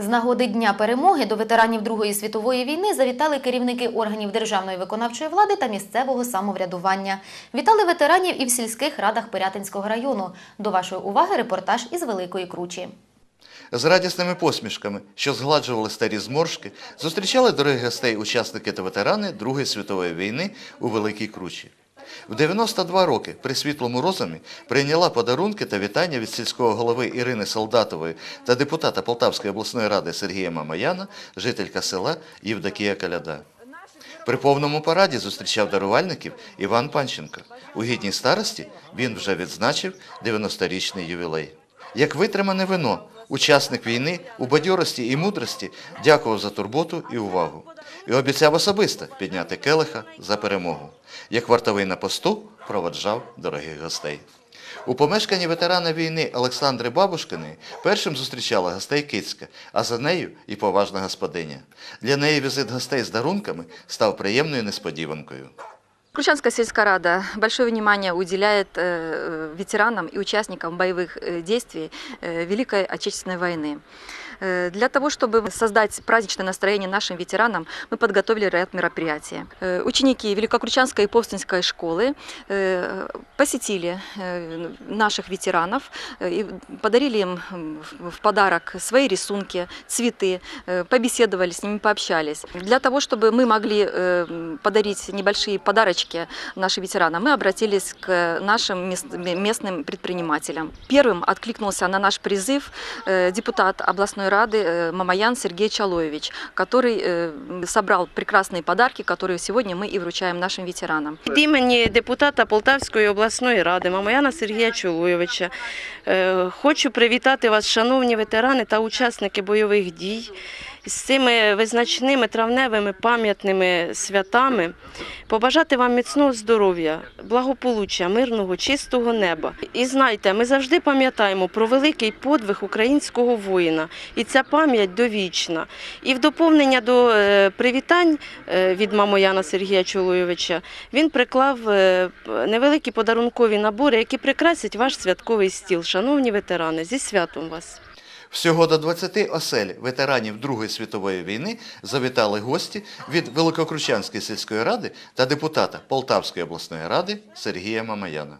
З нагоди Дня перемоги до ветеранів Другої світової війни завітали керівники органів державної виконавчої влади та місцевого самоврядування. Вітали ветеранів і в сільських радах Пирятинського району. До вашої уваги репортаж із Великої Кручі. З радісними посмішками, що згладжували старі зморшки, зустрічали дорогих гостей учасники та ветерани Другої світової війни у Великій Кручі. В 92 роки при світлому розумі прийняла подарунки та вітання від сільського голови Ірини Солдатової та депутата Полтавської обласної ради Сергія Мамаяна, жителька села Євдокія Каляда. При повному параді зустрічав дарувальників Іван Панченко. У гідній старості він вже відзначив 90-річний ювілей. Як витримане вино, учасник війни у бадьорості і мудрості дякував за турботу і увагу. І обіцяв особисто підняти келиха за перемогу. Як вартовий на посту проводжав дорогих гостей. У помешканні ветерана війни Олександри Бабушкиної першим зустрічала гостей Кицька, а за нею і поважна господиня. Для неї візит гостей з дарунками став приємною несподіванкою. Кручанская сельская рада большое внимание уделяет э, ветеранам и участникам боевых э, действий э, Великой Отечественной войны. Э, Для того, чтобы создать праздничное настроение нашим ветеранам, мы подготовили ряд мероприятий. Э, Ученики Великокручанской и Повстинской школы э, посетили наших ветеранов и подарили им в- подарок свои рисунки, цветы, побеседовали с ними, пообщались. Для того, чтобы мы могли подарить небольшие подарочки нашим ветеранам, мы обратились к нашим местным предпринимателям. Первым откликнулся на наш призыв депутат областной рады э, Мамаян Сергей Чалоевич, который э, м, собрал прекрасные подарки, которые сегодня мы и вручаем нашим ветеранам. Від імені депутата Полтавської обласної ради Мамояна Сергія Чолуєвича е, хочу привітати вас, шановні ветерани та учасники бойових дій, з цими визначними травневими пам'ятними святами, побажати вам міцного здоров'я, благополуччя, мирного, чистого неба. І знайте, ми завжди пам'ятаємо про великий подвиг українського воїна, і ця пам'ять довічна. І в доповнення до е, привітань е, від Мамояна Сергія Чолуєвича він приклав е, невеликі подарункові набори, які прикрасять ваш святковий стіл. Шановні ветерани, зі святом вас! Всього до 20 осель ветеранів Другої світової війни завітали гості від Великокручанської сільської ради та депутата Полтавської обласної ради Сергія Мамаяна.